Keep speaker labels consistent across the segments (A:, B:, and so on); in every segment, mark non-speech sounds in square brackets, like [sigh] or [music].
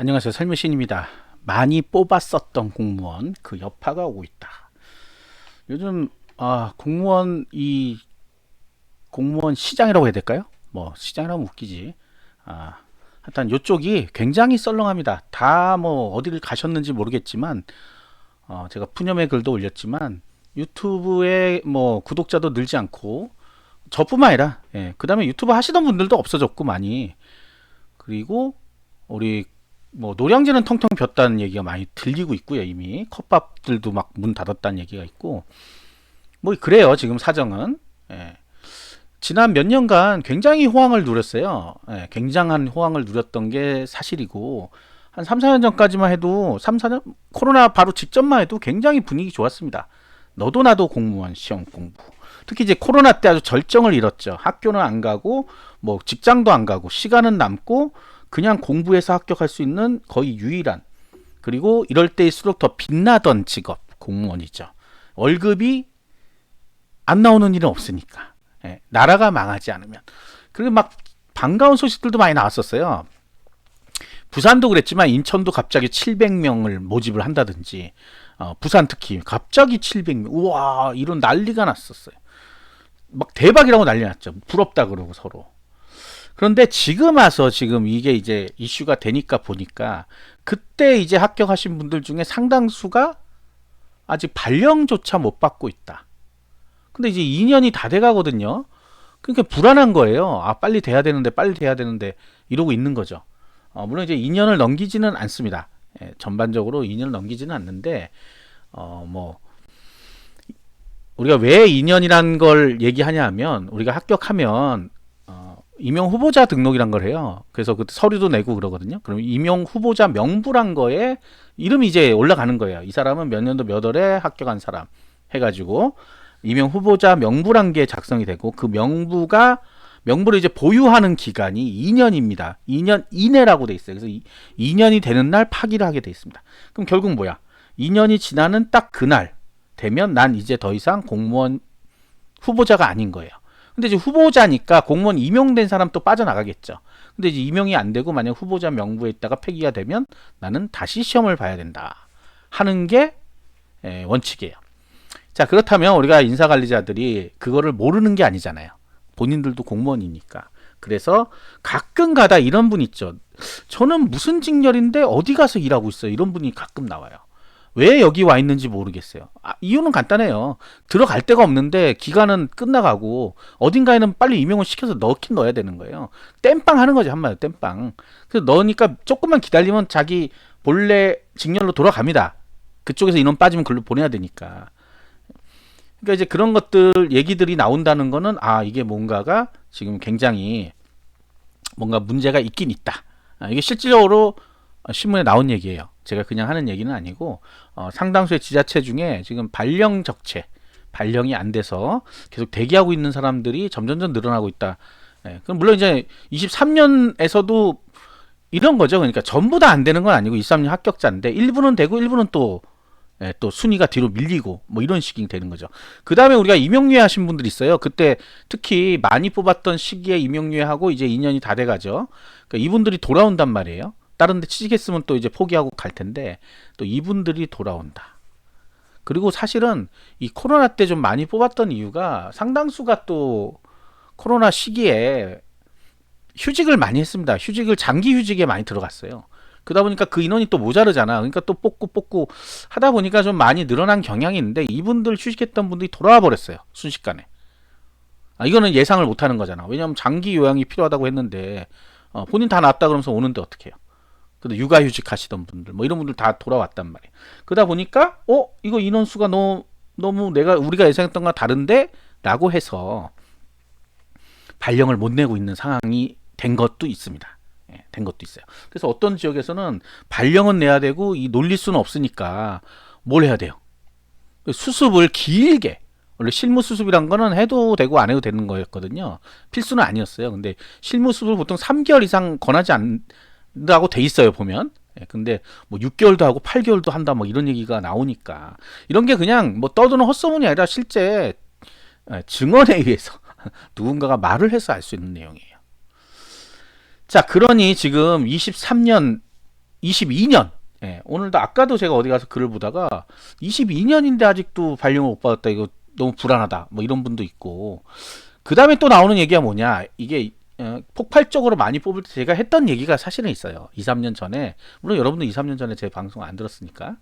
A: 안녕하세요. 설무신입니다. 많이 뽑았었던 공무원 그 여파가 오고 있다. 요즘 아, 공무원 이 공무원 시장이라고 해야 될까요? 뭐 시장이라면 웃기지. 아, 하여튼 요쪽이 굉장히 썰렁합니다. 다 뭐 어디를 가셨는지 모르겠지만 어, 제가 푸념의 글도 올렸지만 유튜브에 뭐 구독자도 늘지 않고 저뿐만 아니라 예, 그다음에 유튜브 하시던 분들도 없어졌고 많이 그리고 우리 뭐 노량진은 텅텅 ቢ었다는 얘기가 많이 들리고 있고요 이미. 컵밥들도 막 문 닫았다는 얘기가 있고. 뭐 그래요 지금 사정은. 예. 지난 몇 년간 굉장히 호황을 누렸어요. 예, 굉장한 호황을 누렸던 게 사실이고 한 3, 4년 전까지만 해도 3, 4년 코로나 바로 직전만 해도 굉장히 분위기 좋았습니다. 너도 나도 공무원 시험 공부. 특히 이제 코로나 때 아주 절정을 잃었죠. 학교는 안 가고 뭐 직장도 안 가고 시간은 남고 그냥 공부해서 합격할 수 있는 거의 유일한 그리고 이럴 때일수록 더 빛나던 직업 공무원이죠. 월급이 안 나오는 일은 없으니까 예, 나라가 망하지 않으면 그리고 막 반가운 소식들도 많이 나왔었어요. 부산도 그랬지만 인천도 갑자기 700명을 모집을 한다든지 어, 부산 특히 갑자기 700명 우와 이런 난리가 났었어요. 막 대박이라고 난리 났죠. 부럽다 그러고 서로. 그런데 지금 와서 지금 이게 이제 이슈가 되니까 보니까 그때 이제 합격하신 분들 중에 상당수가 아직 발령조차 못 받고 있다. 근데 이제 2년이 다 돼 가거든요. 그러니까 불안한 거예요. 아, 빨리 돼야 되는데, 빨리 돼야 되는데, 이러고 있는 거죠. 어, 물론 이제 2년을 넘기지는 않습니다. 예, 전반적으로 2년을 넘기지는 않는데, 어, 뭐, 우리가 왜 2년이란 걸 얘기하냐 하면, 우리가 합격하면, 임용 후보자 등록이란 걸 해요. 그래서 그 서류도 내고 그러거든요. 그럼 임용 후보자 명부란 거에 이름이 이제 올라가는 거예요. 이 사람은 몇 년도 몇 월에 합격한 사람 해가지고 임용 후보자 명부란 게 작성이 되고 그 명부가 명부를 이제 보유하는 기간이 2년입니다. 2년 이내라고 돼 있어요. 그래서 2, 년이 되는 날 파기를 하게 돼 있습니다. 그럼 결국 뭐야? 2년이 지나는 딱 그날 되면 난 이제 더 이상 공무원 후보자가 아닌 거예요. 근데 이제 후보자니까 공무원 임용된 사람 또 빠져나가겠죠. 근데 이제 임용이 안 되고 만약 후보자 명부에 있다가 폐기가 되면 나는 다시 시험을 봐야 된다. 하는 게 원칙이에요. 자, 그렇다면 우리가 인사관리자들이 그거를 모르는 게 아니잖아요. 본인들도 공무원이니까. 그래서 가끔 가다 이런 분 있죠. 저는 무슨 직렬인데 어디 가서 일하고 있어요. 이런 분이 가끔 나와요. 왜 여기 와 있는지 모르겠어요. 아, 이유는 간단해요. 들어갈 데가 없는데 기간은 끝나가고 어딘가에는 빨리 임용을 시켜서 넣긴 넣어야 되는 거예요. 땜빵 하는 거지 한마디로 땜빵. 그래서 넣으니까 조금만 기다리면 자기 본래 직렬로 돌아갑니다. 그쪽에서 인원 빠지면 글로 보내야 되니까. 그러니까 이제 그런 것들 얘기들이 나온다는 거는 아 이게 뭔가가 지금 굉장히 뭔가 문제가 있긴 있다. 아, 이게 실질적으로 신문에 나온 얘기예요. 제가 그냥 하는 얘기는 아니고 어, 상당수의 지자체 중에 지금 발령 적체 발령이 안 돼서 계속 대기하고 있는 사람들이 점점점 늘어나고 있다. 예, 그럼 물론 이제 23년에서도 이런 거죠. 그러니까 전부 다 안 되는 건 아니고 23년 합격자인데 일부는 되고 일부는 또 예, 또 순위가 뒤로 밀리고 뭐 이런 식이 되는 거죠. 그 다음에 우리가 임용유예 하신 분들 있어요. 그때 특히 많이 뽑았던 시기에 임용유예하고 이제 2년이 다 돼가죠. 그러니까 이분들이 돌아온단 말이에요. 다른 데 취직했으면 또 이제 포기하고 갈 텐데 또 이분들이 돌아온다. 그리고 사실은 이 코로나 때 좀 많이 뽑았던 이유가 상당수가 또 코로나 시기에 휴직을 많이 했습니다. 휴직을 장기 휴직에 많이 들어갔어요. 그러다 보니까 그 인원이 또 모자르잖아. 그러니까 또 뽑고 뽑고 하다 보니까 좀 많이 늘어난 경향이 있는데 이분들 휴직했던 분들이 돌아와 버렸어요. 순식간에. 아, 이거는 예상을 못 하는 거잖아. 왜냐하면 장기 요양이 필요하다고 했는데 어, 본인 다 낫다 그러면서 오는데 어떻게 해요? 근데 육아휴직 하시던 분들 뭐 이런 분들 다 돌아왔단 말이에요. 그러다 보니까 어 이거 인원수가 너무 너무 내가 우리가 예상했던 거 다른데라고 해서 발령을 못 내고 있는 상황이 된 것도 있습니다. 예, 된 것도 있어요. 그래서 어떤 지역에서는 발령은 내야 되고 이 놀릴 수는 없으니까 뭘 해야 돼요? 수습을 길게 원래 실무 수습이란 거는 해도 되고 안 해도 되는 거였거든요. 필수는 아니었어요. 근데 실무 수습을 보통 3개월 이상 권하지 않 라고 돼 있어요 보면 예, 근데 뭐 6개월도 하고 8개월도 한다 뭐 이런 얘기가 나오니까 이런 게 그냥 뭐 떠드는 헛소문이 아니라 실제 예, 증언에 의해서 [laughs] 누군가가 말을 해서 알 수 있는 내용이에요. 자, 그러니 지금 23년 22년. 예, 오늘도 아까도 제가 어디 가서 글을 보다가 22년인데 아직도 발령을 못 받았다. 이거 너무 불안하다. 뭐 이런 분도 있고. 그 다음에 또 나오는 얘기가 뭐냐. 이게 어, 폭발적으로 많이 뽑을 때 제가 했던 얘기가 사실은 있어요. 2, 3년 전에. 물론 여러분도 2, 3년 전에 제 방송 안 들었으니까.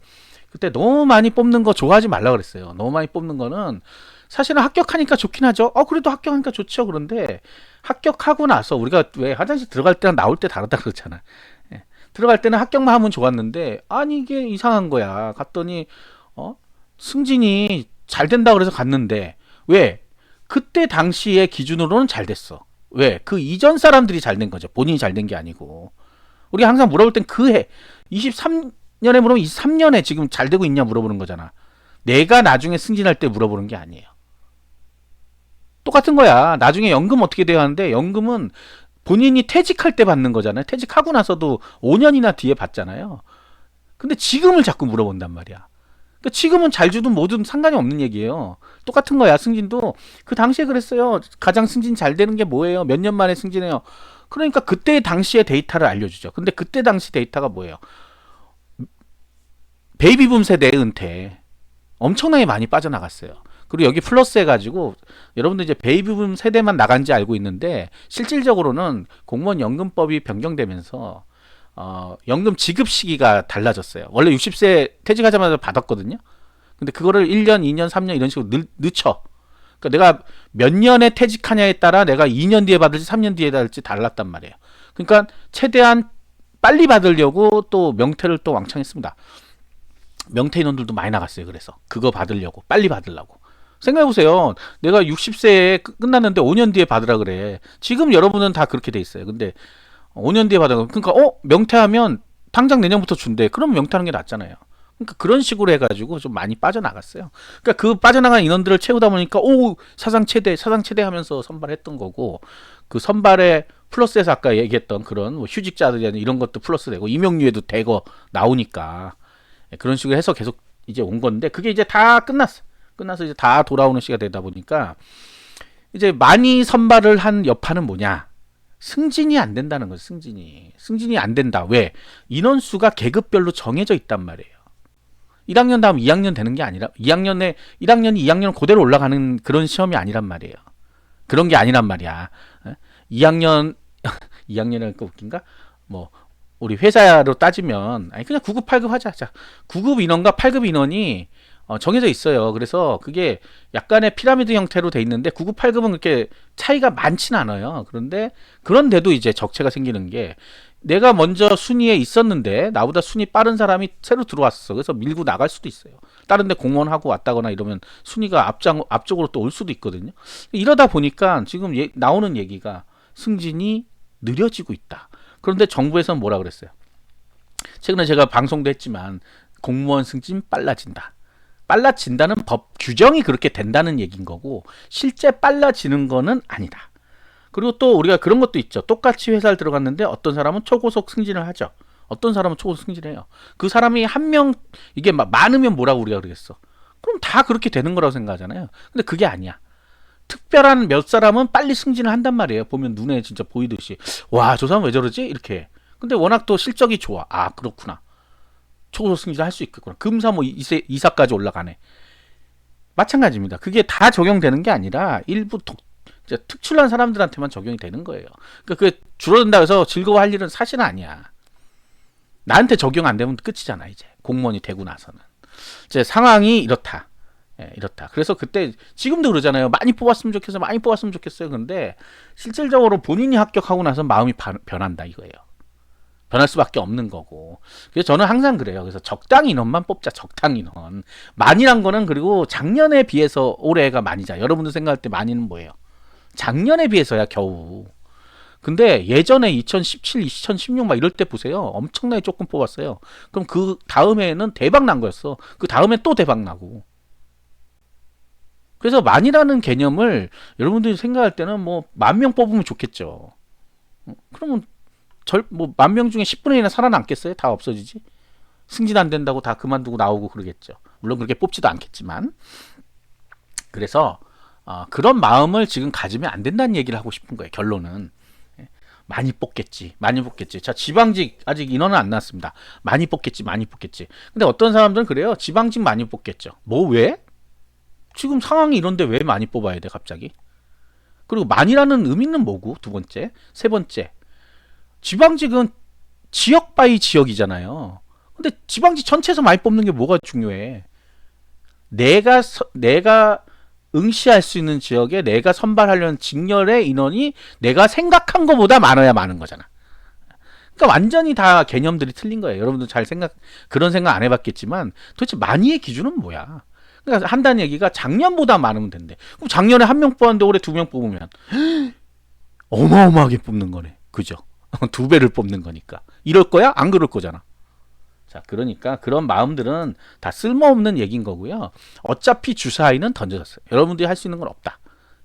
A: 그때 너무 많이 뽑는 거 좋아하지 말라 그랬어요. 너무 많이 뽑는 거는 사실은 합격하니까 좋긴 하죠. 어, 그래도 합격하니까 좋죠. 그런데 합격하고 나서 우리가 왜 화장실 들어갈 때랑 나올 때 다르다 그랬잖아. 예. 들어갈 때는 합격만 하면 좋았는데 아니 이게 이상한 거야. 갔더니 어? 승진이 잘 된다 그래서 갔는데 왜? 그때 당시의 기준으로는 잘 됐어. 왜? 그 이전 사람들이 잘 된 거죠. 본인이 잘 된 게 아니고. 우리가 항상 물어볼 땐 그 해. 23년에 물어보면 23년에 지금 잘 되고 있냐 물어보는 거잖아. 내가 나중에 승진할 때 물어보는 게 아니에요. 똑같은 거야. 나중에 연금 어떻게 돼야 하는데 연금은 본인이 퇴직할 때 받는 거잖아요. 퇴직하고 나서도 5년이나 뒤에 받잖아요. 근데 지금을 자꾸 물어본단 말이야. 그러니까 지금은 잘 주든 뭐든 상관이 없는 얘기예요. 똑같은 거야. 승진도 그 당시에 그랬어요. 가장 승진 잘 되는 게 뭐예요? 몇 년 만에 승진해요. 그러니까 그때 당시의 데이터를 알려주죠. 근데 그때 당시 데이터가 뭐예요? 베이비붐 세대 은퇴 엄청나게 많이 빠져나갔어요. 그리고 여기 플러스 해가지고 여러분들 이제 베이비붐 세대만 나간지 알고 있는데 실질적으로는 공무원 연금법이 변경되면서 어, 연금 지급 시기가 달라졌어요. 원래 60세 퇴직하자마자 받았거든요. 근데 그거를 1년, 2년, 3년 이런 식으로 늦, 늦춰. 그러니까 내가 몇 년에 퇴직하냐에 따라 내가 2년 뒤에 받을지 3년 뒤에 받을지 달랐단 말이에요. 그러니까 최대한 빨리 받으려고 또 명태를 또 왕창 했습니다. 명태 인원들도 많이 나갔어요. 그래서 그거 받으려고 빨리 받으려고. 생각해 보세요. 내가 60세에 끝났는데 5년 뒤에 받으라 그래. 지금 여러분은 다 그렇게 돼 있어요. 근데 5년 뒤에 받아. 그러니까 어 명태하면 당장 내년부터 준대. 그럼 명태하는 게 낫잖아요. 그러니까 그런 식으로 해가지고 좀 많이 빠져나갔어요. 그러니까 그 빠져나간 인원들을 채우다 보니까 오 사상 최대 사상 최대 하면서 선발했던 거고 그 선발에 플러스에서 아까 얘기했던 그런 뭐 휴직자들이 이런 것도 플러스 되고 임용유예도 대거 나오니까 그런 식으로 해서 계속 이제 온 건데 그게 이제 다 끝났어. 끝나서 이제 다 돌아오는 시가 되다 보니까 이제 많이 선발을 한 여파는 뭐냐? 승진이 안 된다는 거죠. 승진이 승진이 안 된다. 왜? 인원수가 계급별로 정해져 있단 말이에요. 1학년 다음 2학년 되는 게 아니라 2학년에 1학년이 2학년 그대로 올라가는 그런 시험이 아니란 말이에요. 그런 게 아니란 말이야. 2학년 2학년은 [laughs] 그 웃긴가? 뭐 우리 회사로 따지면 아니 그냥 9급 8급 하자. 자, 9급 인원과 8급 인원이 어, 정해져 있어요. 그래서 그게 약간의 피라미드 형태로 돼 있는데 9급 8급은 그렇게 차이가 많지는 않아요. 그런데 그런데도 이제 적체가 생기는 게 내가 먼저 순위에 있었는데 나보다 순위 빠른 사람이 새로 들어왔어. 그래서 밀고 나갈 수도 있어요. 다른 데 공원하고 왔다거나 이러면 순위가 앞장 앞쪽으로 또 올 수도 있거든요. 이러다 보니까 지금 예, 나오는 얘기가 승진이 느려지고 있다. 그런데 정부에서는 뭐라 그랬어요? 최근에 제가 방송도 했지만 공무원 승진 빨라진다. 빨라진다는 법 규정이 그렇게 된다는 얘기인 거고 실제 빨라지는 거는 아니다. 그리고 또 우리가 그런 것도 있죠. 똑같이 회사를 들어갔는데 어떤 사람은 초고속 승진을 하죠. 어떤 사람은 초고속 승진해요. 그 사람이 한 명 이게 막 많으면 뭐라고 우리가 그러겠어. 그럼 다 그렇게 되는 거라고 생각하잖아요. 근데 그게 아니야. 특별한 몇 사람은 빨리 승진을 한단 말이에요. 보면 눈에 진짜 보이듯이 와 저 사람 왜 저러지 이렇게. 근데 워낙 또 실적이 좋아. 아 그렇구나. 초고속 승진을 할 수 있겠구나. 금사 뭐 이세, 이사까지 올라가네. 마찬가지입니다. 그게 다 적용되는 게 아니라 일부 독, 특출난 사람들한테만 적용이 되는 거예요. 그러니까 그 줄어든다 해서 즐거워할 일은 사실은 아니야. 나한테 적용 안 되면 끝이잖아 이제 공무원이 되고 나서는. 이제 상황이 이렇다. 예, 이렇다. 그래서 그때 지금도 그러잖아요. 많이 뽑았으면 좋겠어, 많이 뽑았으면 좋겠어요. 근데 실질적으로 본인이 합격하고 나서 마음이 변한다 이거예요. 변할 수밖에 없는 거고. 그래서 저는 항상 그래요. 그래서 적당 인원만 뽑자. 적당 인원. 많이란 거는 그리고 작년에 비해서 올해가 많이자. 여러분들 생각할 때 많이는 뭐예요? 작년에 비해서야 겨우. 근데 예전에 2017, 2016 막 이럴 때 보세요. 엄청나게 조금 뽑았어요. 그럼 그 다음에는 대박 난 거였어. 그 다음에 또 대박 나고. 그래서 만이라는 개념을 여러분들이 생각할 때는 뭐 만 명 뽑으면 좋겠죠. 그러면 절뭐 만 명 중에 10분의 1은 살아남겠어요? 다 없어지지? 승진 안 된다고 다 그만두고 나오고 그러겠죠. 물론 그렇게 뽑지도 않겠지만. 그래서 어, 그런 마음을 지금 가지면 안 된다는 얘기를 하고 싶은 거예요. 결론은. 예. 많이 뽑겠지. 많이 뽑겠지. 자, 지방직 아직 인원은 안 나왔습니다. 많이 뽑겠지. 많이 뽑겠지. 근데 어떤 사람들은 그래요. 지방직 많이 뽑겠죠. 뭐 왜? 지금 상황이 이런데 왜 많이 뽑아야 돼, 갑자기? 그리고 많이라는 의미는 뭐고? 두 번째. 세 번째. 지방직은 지역 바이 지역이잖아요. 근데 지방직 전체에서 많이 뽑는 게 뭐가 중요해? 내가 서- 내가 응시할 수 있는 지역에 내가 선발하려는 직렬의 인원이 내가 생각한 것보다 많아야 많은 거잖아. 그러니까 완전히 다 개념들이 틀린 거예요. 여러분들 잘 생각 그런 생각 안 해봤겠지만 도대체 많이의 기준은 뭐야? 그러니까 한다는 얘기가 작년보다 많으면 된대. 그럼 작년에 한 명 뽑았는데 올해 두 명 뽑으면 [gasps] 어마어마하게 뽑는 거네. 그죠? [laughs] 두 배를 뽑는 거니까. 이럴 거야? 안 그럴 거잖아. 자, 그러니까 그런 마음들은 다 쓸모없는 얘기인 거고요. 어차피 주사위는 던져졌어요. 여러분들이 할 수 있는 건 없다.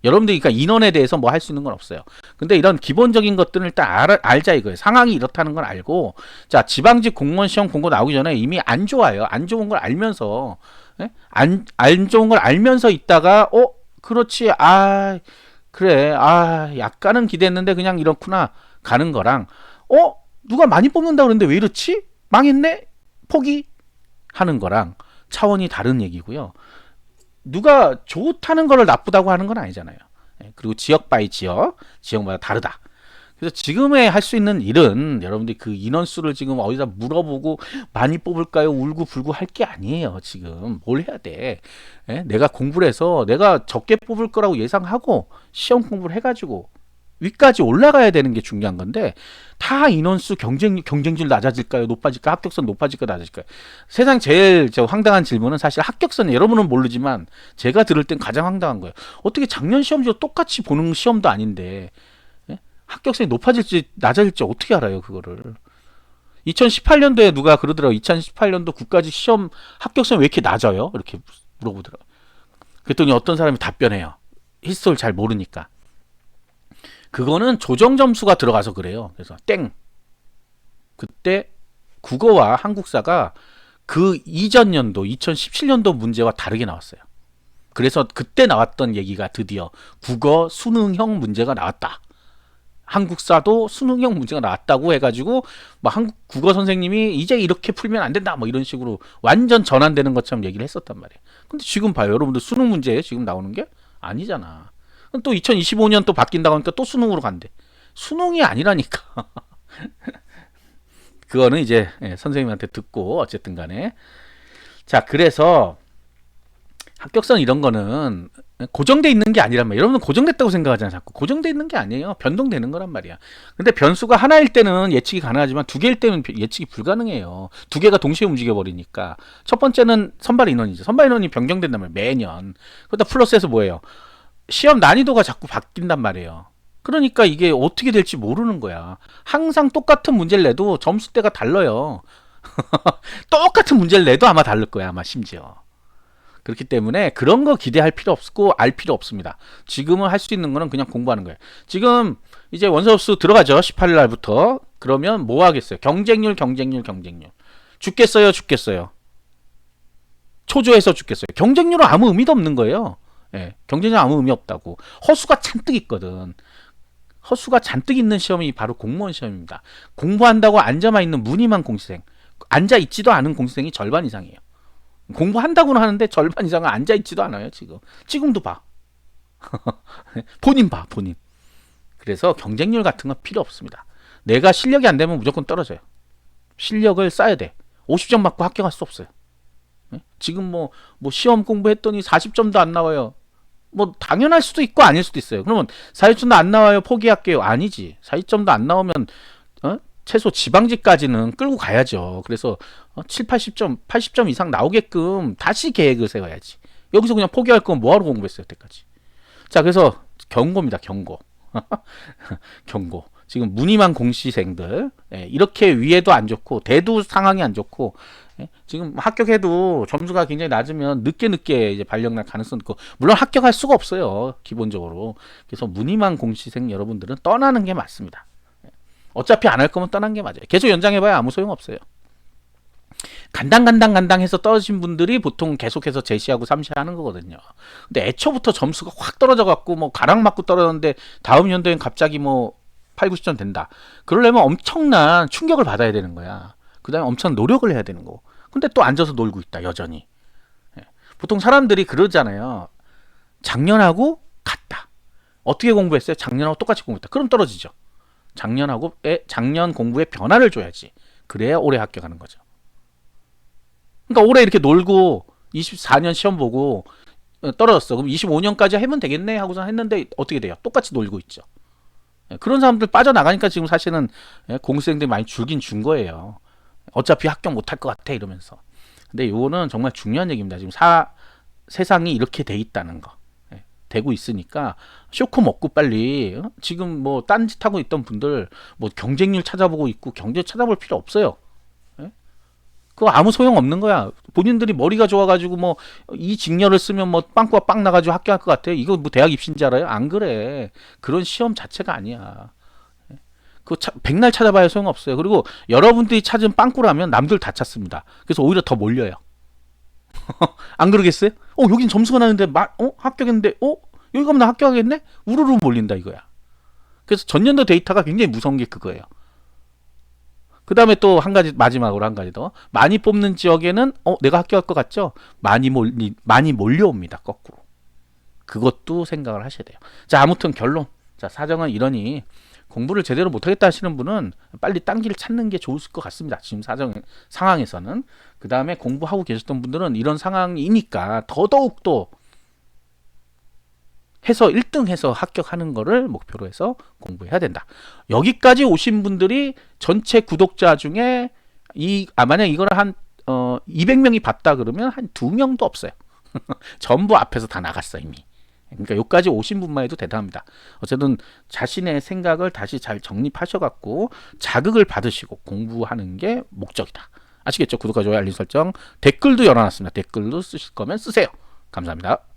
A: 여러분들이 그러니까 인원에 대해서 뭐 할 수 있는 건 없어요. 근데 이런 기본적인 것들을 일단 알, 알자 이거예요. 상황이 이렇다는 걸 알고 자 지방직 공무원 시험 공고 나오기 전에 이미 안 좋아요. 안 좋은 걸 알면서 예? 안, 안 좋은 걸 알면서 있다가 어 그렇지 아 그래 아 약간은 기대했는데 그냥 이렇구나 가는 거랑 어 누가 많이 뽑는다 그러는데 왜 이렇지 망했네 포기 하는 거랑 차원이 다른 얘기고요. 누가 좋다는 거를 나쁘다고 하는 건 아니잖아요. 예, 그리고 지역 바이 지역, 지역마다 다르다. 그래서 지금에 할 수 있는 일은 여러분들이 그 인원수를 지금 어디다 물어보고 많이 뽑을까요? 울고 불고 할 게 아니에요. 지금 뭘 해야 돼? 예? 내가 공부를 해서 내가 적게 뽑을 거라고 예상하고 시험 공부를 해가지고 위까지 올라가야 되는 게 중요한 건데 다 인원수 경쟁 경쟁률 낮아질까요? 높아질까? 합격선 높아질까? 낮아질까요? 세상 제일 저 황당한 질문은 사실 합격선 여러분은 모르지만 제가 들을 땐 가장 황당한 거예요. 어떻게 작년 시험지와 똑같이 보는 시험도 아닌데 예? 합격선이 높아질지 낮아질지 어떻게 알아요 그거를? 2018년도에 누가 그러더라고. 2018년도 국가직 시험 합격선 왜 이렇게 낮아요? 이렇게 물어보더라고. 그랬더니 어떤 사람이 답변해요. 히스토리를 잘 모르니까. 그거는 조정 점수가 들어가서 그래요. 그래서 땡. 그때 국어와 한국사가 그 이전 연도 2017년도 문제와 다르게 나왔어요. 그래서 그때 나왔던 얘기가 드디어 국어 수능형 문제가 나왔다. 한국사도 수능형 문제가 나왔다고 해가지고 막 한국 국어 선생님이 이제 이렇게 풀면 안 된다 뭐 이런 식으로 완전 전환되는 것처럼 얘기를 했었단 말이에요. 근데 지금 봐요, 여러분들 수능 문제 지금 나오는 게 아니잖아. 또 2025년 또 바뀐다고 하니까 또 수능으로 간대. 수능이 아니라니까. [laughs] 그거는 이제 예, 선생님한테 듣고 어쨌든 간에 자 그래서 합격선 이런 거는 고정돼 있는 게 아니란 말이에요. 여러분은 고정됐다고 생각하잖아요. 자꾸 고정돼 있는 게 아니에요. 변동되는 거란 말이야. 근데 변수가 하나일 때는 예측이 가능하지만 두 개일 때는 예측이 불가능해요. 두 개가 동시에 움직여 버리니까. 첫 번째는 선발 인원이죠. 선발 인원이 말이에요. 매년. 그러다 플러스해서 뭐예요? 시험 난이도가 자꾸 바뀐단 말이에요. 그러니까 이게 어떻게 될지 모르는 거야. 항상 똑같은 문제를 내도 점수대가 달라요. [laughs] 똑같은 문제를 내도 아마 다를 거야, 아마 심지어. 그렇기 때문에 그런 거 기대할 필요 없고 알 필요 없습니다. 지금은 할 수 있는 거는 그냥 공부하는 거예요. 지금 이제 원서수 들어가죠. 18일 날부터. 그러면 뭐 하겠어요? 경쟁률, 경쟁률, 경쟁률. 죽겠어요, 죽겠어요. 초조해서 죽겠어요. 경쟁률은 아무 의미도 없는 거예요. 예, 경쟁률 아무 의미 없다고. 허수가 잔뜩 있거든. 허수가 잔뜩 있는 시험이 바로 공무원 시험입니다. 공부한다고 앉아만 있는 무늬만 공시생. 앉아 있지도 않은 공시생이 절반 이상이에요. 공부한다고는 하는데 절반 이상은 앉아 있지도 않아요, 지금. 지금도 봐. [laughs] 본인 봐, 본인. 그래서 경쟁률 같은 건 필요 없습니다. 내가 실력이 안 되면 무조건 떨어져요. 실력을 쌓아야 돼. 50점 맞고 합격할 수 없어요. 예? 지금 뭐, 뭐 시험 공부했더니 40점도 안 나와요. 뭐 당연할 수도 있고 아닐 수도 있어요. 그러면 40점도 안 나와요. 포기할게요. 아니지. 40점도 안 나오면 어? 최소 지방직까지는 끌고 가야죠. 그래서 어, 7, 80점, 80점 이상 나오게끔 다시 계획을 세워야지. 여기서 그냥 포기할 건 뭐하러 공부했어요, 여태까지. 자, 그래서 경고입니다, 경고. [laughs] 경고. 지금 무늬만 공시생들 예, 이렇게 위에도 안 좋고 대도 상황이 안 좋고 예, 지금 합격해도 점수가 굉장히 낮으면 늦게 늦게 이제 발령 날 가능성 있고 물론 합격할 수가 없어요 기본적으로 그래서 무늬만 공시생 여러분들은 떠나는 게 맞습니다 예, 어차피 안 할 거면 떠난 게 맞아요 계속 연장해봐야 아무 소용 없어요 간당간당 간당 해서 떨어진 분들이 보통 계속해서 제시하고 삼시하는 거거든요. 근데 애초부터 점수가 확 떨어져 갖고 뭐 가랑 맞고 떨어졌는데 다음 연도엔 갑자기 뭐 8, 90점 된다. 그러려면 엄청난 충격을 받아야 되는 거야. 그 다음에 엄청 노력을 해야 되는 거고. 근데 또 앉아서 놀고 있다, 여전히. 예. 보통 사람들이 그러잖아요. 작년하고 같다. 어떻게 공부했어요? 작년하고 똑같이 공부했다. 그럼 떨어지죠. 작년하고 작년 공부의 변화를 줘야지. 그래야 올해 합격하는 거죠. 그러니까 올해 이렇게 놀고 24년 시험 보고 어, 떨어졌어. 그럼 25년까지 하면 되겠네 하고서 했는데 어떻게 돼요? 똑같이 놀고 있죠. 예, 그런 사람들 빠져나가니까 지금 사실은 예, 공수생들이 많이 줄긴 준 거예요. 어차피 합격 못할 것 같아 이러면서. 근데 이거는 정말 중요한 얘기입니다. 지금 사 세상이 이렇게 돼 있다는 거. 예, 되고 있으니까 쇼크 먹고 빨리 어? 지금 뭐 딴짓 하고 있던 분들 뭐 경쟁률 찾아보고 있고 경제 찾아볼 필요 없어요. 예? 그거 아무 소용 없는 거야. 본인들이 머리가 좋아가지고 뭐 이 직렬을 쓰면 뭐 빵꾸가 빵 나가지고 합격할 것 같아. 이거 뭐 대학 알아요? 안 그래. 그런 시험 자체가 아니야. 차, 백날 찾아봐야 소용없어요. 그리고 여러분들이 찾은 빵꾸라면 남들 다 찾습니다. 그래서 오히려 더 몰려요. [laughs] 안 그러겠어요? 어, 여긴 점수가 나는데, 마, 어, 합격했는데, 어, 여기 가면 나 합격하겠네? 우르르 몰린다 이거야. 그래서 전년도 데이터가 굉장히 무서운 게 그거예요. 그 다음에 또 한 가지, 마지막으로 한 가지 더. 많이 뽑는 지역에는, 어, 내가 합격할 것 같죠? 많이 몰리, 많이 몰려옵니다, 거꾸로. 그것도 생각을 하셔야 돼요. 자, 아무튼 결론. 자, 사정은 이러니, 공부를 제대로 못하겠다 하시는 분은 빨리 딴 길을 찾는 게 좋을 것 같습니다. 지금 사정, 상황에서는. 그 다음에 공부하고 계셨던 분들은 이런 상황이니까 더더욱 또 해서 1등 해서 합격하는 거를 목표로 해서 공부해야 된다. 여기까지 오신 분들이 전체 구독자 중에 이, 아, 만약 이걸 한, 어, 200명이 봤다 그러면 한 2명도 없어요. [laughs] 전부 앞에서 다 나갔어, 이미. 그러니까 여기까지 오신 분만 해도 대단합니다. 어쨌든 자신의 생각을 다시 잘 정립하셔갖고 자극을 받으시고 공부하는 게 목적이다. 아시겠죠? 구독과 좋아요, 알림 설정, 댓글도 열어놨습니다. 댓글도 쓰실 거면 쓰세요. 감사합니다.